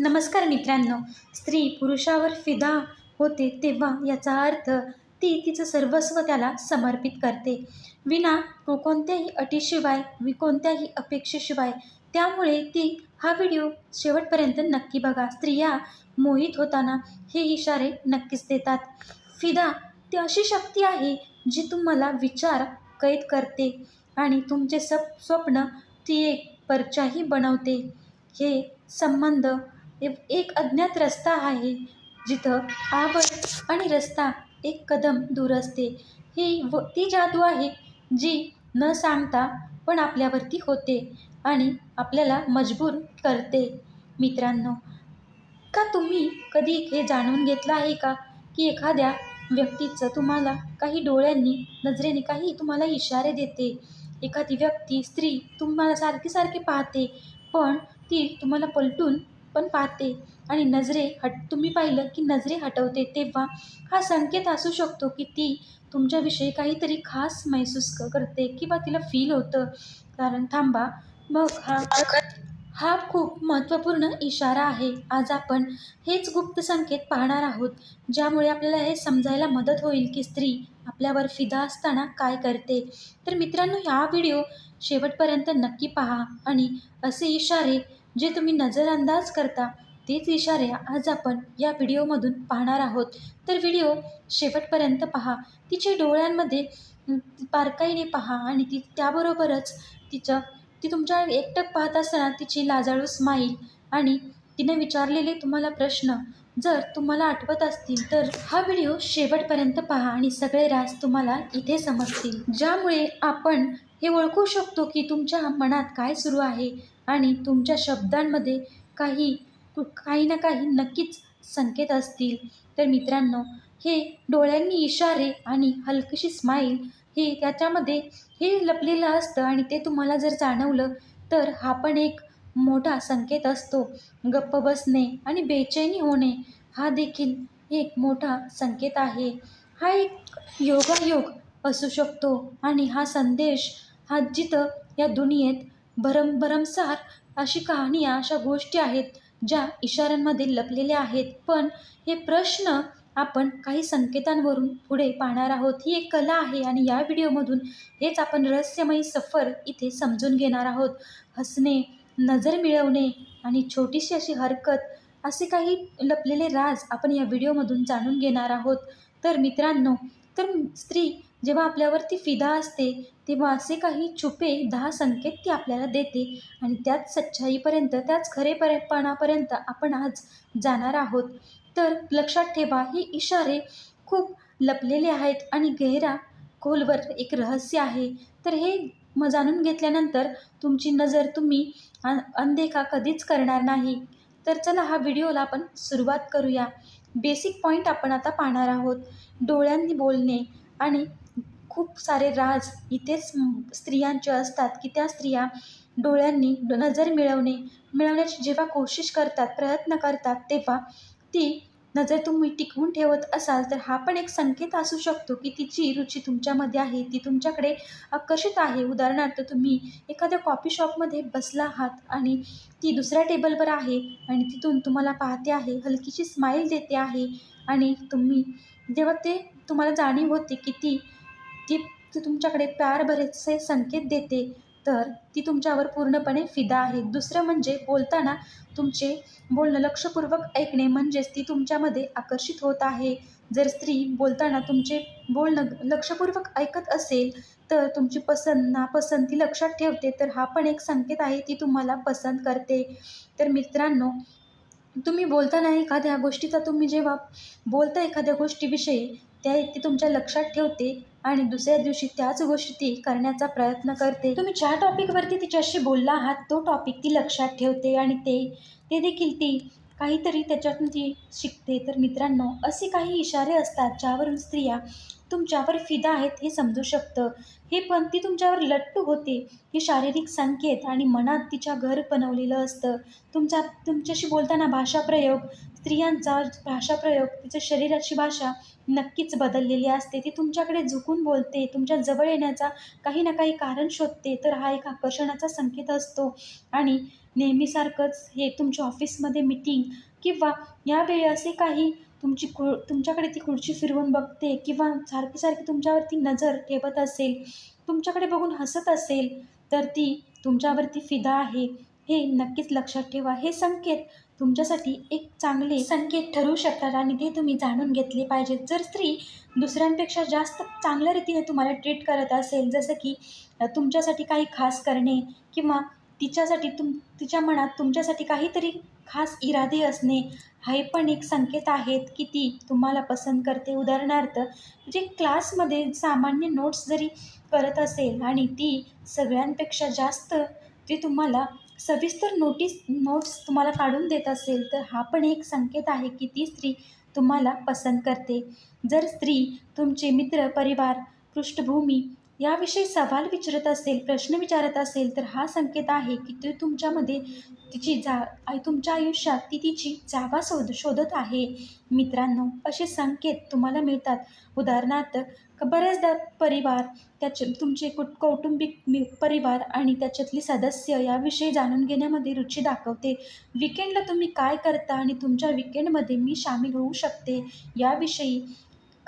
नमस्कार मित्रांनो. स्त्री पुरुषावर फिदा होते तेव्हा याचा अर्थ ती तिचं सर्वस्व त्याला समर्पित करते. विना को कोणत्याही अटीशिवाय वि कोणत्याही अपेक्षेशिवाय. त्यामुळे ती हा व्हिडिओ शेवटपर्यंत नक्की बघा. स्त्रिया मोहित होताना हे इशारे नक्कीच देतात. फिदा ती अशी शक्ती आहे जी तुम्हाला विचार कैद करते आणि तुमचे सप स्वप्न ती एक परचाही बनवते. हे संबंध एक अज्ञात रस्ता आहे जिथं आवड आणि रस्ता एक कदम दूर असते. ही व ती जादू आहे जी न सांगता पण आपल्यावरती होते आणि आपल्याला मजबूर करते. मित्रांनो का तुम्ही कधी हे जाणून घेतलं आहे का की एखाद्या व्यक्तीचं तुम्हाला काही डोळ्यांनी नजरेने काही तुम्हाला इशारे देते? एखादी व्यक्ती स्त्री तुम्हाला सारखी सारखी पाहते पण ती तुम्हाला पलटून पण पाहते. आणि नजरे हट तुम्ही पाहिलं की नजरे हटवते तेव्हा हा संकेत असू शकतो की ती तुमच्याविषयी काहीतरी खास महसूस करते किंवा तिला फील होतं. कारण थांबा मग हा हा खूप महत्त्वपूर्ण इशारा आहे. आज आपण हेच गुप्त संकेत पाहणार आहोत ज्यामुळे आपल्याला हे समजायला मदत होईल की स्त्री आपल्यावर फिदा असताना काय करते. तर मित्रांनो हा व्हिडिओ शेवटपर्यंत नक्की पहा. आणि असे इशारे जे तुम्ही नजरअंदाज करता तेच इशारे आज आपण या व्हिडिओमधून पाहणार आहोत. तर व्हिडिओ शेवटपर्यंत पहा. तिचे डोळ्यांमध्ये बारकाईने पहा आणि ती त्याबरोबरच तिचं ती तुमच्या एकटक पाहत असताना तिची लाजाळू स्माईल आणि तिने विचारलेले तुम्हाला प्रश्न जर तुम्हाला आठवत असतील तर हा व्हिडिओ शेवटपर्यंत पहा आणि सगळे राज तुम्हाला इथे समजतील. ज्यामुळे आपण हे ओळखू शकतो की तुमच्या मनात काय सुरू आहे. आणि तुमच्या शब्दांमध्ये काही काही ना काही नक्कीच संकेत असतील. तर मित्रांनो हे डोळ्यांनी इशारे आणि हलकीशी स्माईल हे त्याच्यामध्ये हे लपलेलं असतं आणि ते तुम्हाला जर जाणवलं तर हा पण एक मोठा संकेत असतो. गप्प बसणे आणि बेचैनी होणे हा देखील एक मोठा संकेत आहे. हा एक योगायोग असू शकतो आणि हा संदेश हा जिथं या दुनियेत भरम भरमसार अशी कहाणी अशा गोष्टी आहेत ज्या इशाऱ्यांमध्ये लपलेल्या आहेत. पण हे प्रश्न आपण काही संकेतांवरून पुढे पाहणार आहोत. ही एक कला आहे आणि या व्हिडिओमधून हेच आपण रहस्यमयी सफर इथे समजून घेणार आहोत. हसणे नजर मिळवणे आणि छोटीशी अशी हरकत असे काही लपलेले राज आपण या व्हिडिओमधून जाणून घेणार आहोत. तर मित्रांनो तर स्त्री जेव्हा आपल्यावरती फिदा असते तेव्हा असे काही छुपे दहा संकेत ती आपल्याला देते. आणि त्याच सच्चाईपर्यंत त्याच खरेपणापर्यंत आपण आज जाणार आहोत. तर लक्षात ठेवा हे इशारे खूप लपलेले आहेत आणि गहरा खोलवर एक रहस्य आहे. तर हे मग जाणून घेतल्यानंतर तुमची नजर तुम्ही अनदेखा कधीच करणार नाही. तर चला हा व्हिडिओला आपण सुरुवात करूया. बेसिक पॉईंट आपण आता पाहणार आहोत. डोळ्यांनी बोलणे आणि खूप सारे राज इथेच स्त्रियांचे असतात की त्या स्त्रिया डोळ्यांनी नजर मिळवणे मिळवण्याची जेव्हा कोशिश करतात प्रयत्न करतात तेव्हा ती नजर तुम्ही टिकवून ठेवत असाल तर हा पण एक संकेत असू शकतो की तिची रुची तुमच्यामध्ये आहे ती तुमच्याकडे आकर्षित आहे. उदाहरणार्थ तुम्ही एखाद्या कॉफी शॉपमध्ये बसला आहात आणि ती दुसऱ्या टेबलवर आहे आणि तिथून तुम्हाला पाहते आहे हलकीची स्माईल देते आहे आणि तुम्ही जेव्हा ते तुम्हाला जाणीव होते की ती ती ती तुमच्याकडे प्यार बरेचसे संकेत देते. तर ती तुमच्यावर पूर्णपणे फिदा आहे. दुसरं म्हणजे बोलताना तुमचे बोलणं लक्षपूर्वक ऐकणे म्हणजेच ती तुमच्यामध्ये आकर्षित होत आहे. जर स्त्री बोलताना तुमचे बोलणं लक्षपूर्वक ऐकत असेल तर तुमची पसंत नापसंत ती लक्षात ठेवते. तर हा पण एक संकेत आहे ती तुम्हाला पसंत करते. तर मित्रांनो तुम्ही बोलताना एखाद्या गोष्टीचा तुम्ही जेव्हा बोलता एखाद्या गोष्टीविषयी त्या ती तुमच्या लक्षात ठेवते आणि दुसऱ्या दिवशी त्याच गोष्टी ती करण्याचा प्रयत्न करते. तुम्ही ज्या टॉपिकवरती तिच्याशी बोलला आहात तो टॉपिक ती लक्षात ठेवते आणि ते ते देखील ती काहीतरी त्याच्यातून ती शिकते तर मित्रांनो असे काही इशारे असतात ज्यावरून स्त्रिया तुमच्यावर फिदा आहेत हे समजू शकतं. हे पण ती तुमच्यावर लट्टू होते हे शारीरिक संकेत आणि मनात तिच्या घर बनवलेलं असतं. तुमचा तुमच्याशी बोलताना भाषाप्रयोग स्त्रियांचा भाषाप्रयोग तिच्या शरीराची भाषा नक्कीच बदललेली असते. ती तुमच्याकडे झुकून बोलते तुमच्या जवळ येण्याचा काही ना काही कारण शोधते. तर हा एक आकर्षणाचा संकेत असतो. आणि नेहमीसारखंच हे तुमच्या ऑफिसमध्ये मिटिंग किंवा यावेळी असे काही तुमची खु तुमच्याकडे ती खुर्ची फिरवून बघते किंवा सारखी सारखी तुमच्यावरती नजर ठेवत असेल तुमच्याकडे बघून हसत असेल तर ती तुमच्यावरती फिदा आहे. हे नक्कीच लक्षात ठेवा. हे संकेत तुमच्यासाठी एक चांगले संकेत ठरू शकतात आणि ते तुम्ही जाणून घेतले पाहिजेत. जर स्त्री दुसऱ्यांपेक्षा जास्त चांगल्या रीतीने तुम्हाला ट्रीट करत असेल जसं की तुमच्यासाठी काही खास करणे किंवा तिच्यासाठी तुम तिच्या मनात तुमच्यासाठी काहीतरी खास इरादे असणे हे पण एक संकेत आहेत की ती तुम्हाला पसंत करते. उदाहरणार्थ जे क्लासमध्ये सामान्य नोट्स जरी करत असेल आणि ती सगळ्यांपेक्षा जास्त ती तुम्हाला सविस्तर नोटीस नोट्स तुम्हाला काढून देत असेल तर हा पण एक संकेत आहे की ती स्त्री तुम्हाला पसंत करते. जर स्त्री तुमचे मित्र परिवार पृष्ठभूमी याविषयी सवाल विचारत असेल प्रश्न विचारत असेल तर हा संकेत आहे की ते तुमच्यामध्ये तिची जा आय- तुमच्या आयुष्यात ती तिची जागा शोध शोधत आहे. मित्रांनो असे संकेत तुम्हाला मिळतात. उदाहरणार्थ बऱ्याचदा परिवार त्याचे तुमचे कुट कौटुंबिक मी परिवार आणि त्याच्यातली सदस्य याविषयी जाणून घेण्यामध्ये रुची दाखवते. विकेंडला तुम्ही काय करता आणि तुमच्या विकेंडमध्ये मी सामील होऊ शकते याविषयी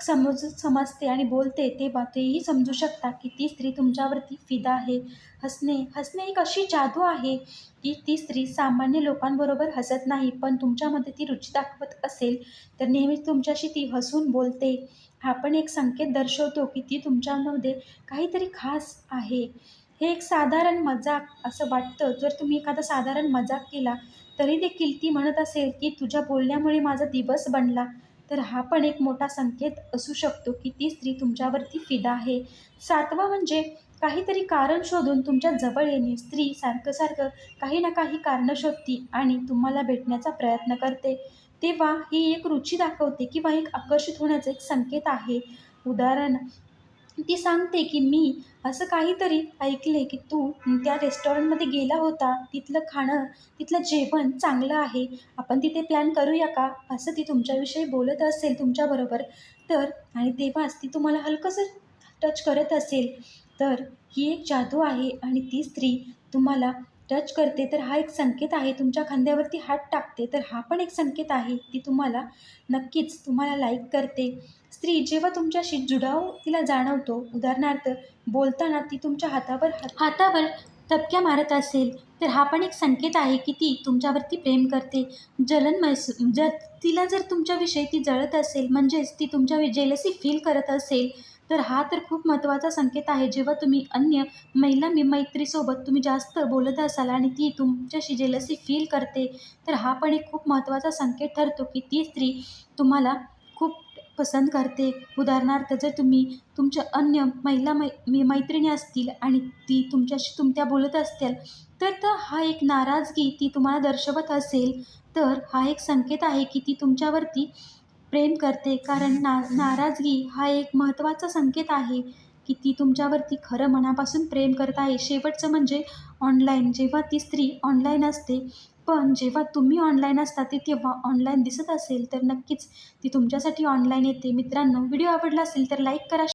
समज समजते आणि बोलते ते बा तेही समजू शकता की ती स्त्री तुमच्यावरती फिदा आहे. हसणे हसणे एक अशी जादू आहे की ती स्त्री सामान्य लोकांबरोबर हसत नाही पण तुमच्यामध्ये ती रुची दाखवत असेल तर नेहमीच तुमच्याशी ती हसून बोलते. हा पण एक संकेत दर्शवतो की ती तुमच्यामध्ये काहीतरी खास आहे. हे एक साधारण मजाक असं वाटतं. जर तुम्ही एखादा साधारण मजाक केला तरी देखील ती म्हणत असेल की तुझ्या बोलण्यामुळे माझा दिवस बनला. तर हा पण एक मोठा संकेत असू शकतो की ती स्त्री तुमच्यावरती फिदा आहे. सातवा म्हणजे काहीतरी कारण शोधून तुमच्या जवळ येणे. स्त्री सारखं सारखं काही ना काही कारणं शोधती आणि तुम्हाला भेटण्याचा प्रयत्न करते. तेव्हा ही एक रुची दाखवते किंवा एक आकर्षित होण्याचा एक संकेत आहे. उदाहरण ती सांगते की मी असं काहीतरी ऐकले की तू त्या रेस्टॉरंटमध्ये गेला होता. तिथलं खाणं तिथलं जेवण चांगलं आहे. आपण तिथे प्लॅन करूया का? असं ती तुमच्याविषयी बोलत असेल तुमच्याबरोबर तर आणि तेव्हाच ती तुम्हाला हलकंसं टच करत असेल. तर ही एक जादू आहे आणि ती स्त्री तुम्हाला टच करते तर हा एक संकेत आहे. तुमच्या खांद्यावरती हात टाकते तर हा पण एक संकेत आहे ती तुम्हाला नक्कीच तुम्हाला लाईक करते. स्त्री जेव्हा तुमच्याशी जुडाव तिला जाणवतो उदाहरणार्थ बोलताना ती तुमच्या हातावर हातावर ठपक्या मारत असेल तर हा पण एक संकेत आहे की ती तुमच्यावरती प्रेम करते. जलन मैस जर तिला जर तुमच्याविषयी ती जळत असेल म्हणजेच ती तुमच्या जेलसी फील करत असेल तर हा तर खूप महत्त्वाचा संकेत आहे. जेव्हा तुम्ही अन्य महिला मी मैत्रीसोबत तुम्ही जास्त बोलत असाल आणि ती तुमच्याशी जेलसी फील करते तर हा पण एक खूप महत्त्वाचा संकेत ठरतो की ती स्त्री तुम्हाला पसंत करते. उदाहरणार्थ जर तुम्ही तुमच्या अन्य महिला मै मैत्रिणी असतील आणि ती तुमच्याशी तुमत्या बोलत असतील तर तर हा एक नाराजगी ती तुम्हाला दर्शवत असेल. तर हा एक संकेत आहे की ती तुमच्यावरती प्रेम करते. कारण ना नाराजगी हा एक महत्त्वाचा संकेत आहे की ती तुमच्यावरती खरं मनापासून प्रेम करत आहे. शेवटचं म्हणजे ऑनलाईन जेव्हा ती स्त्री ऑनलाईन असते पण जेव्हा तुम्ही ऑनलाईन असता ती तेव्हा ऑनलाईन दिसत असेल तर नक्कीच ती तुमच्यासाठी ऑनलाईन येते. मित्रांनो व्हिडिओ आवडला असेल तर लाईक करा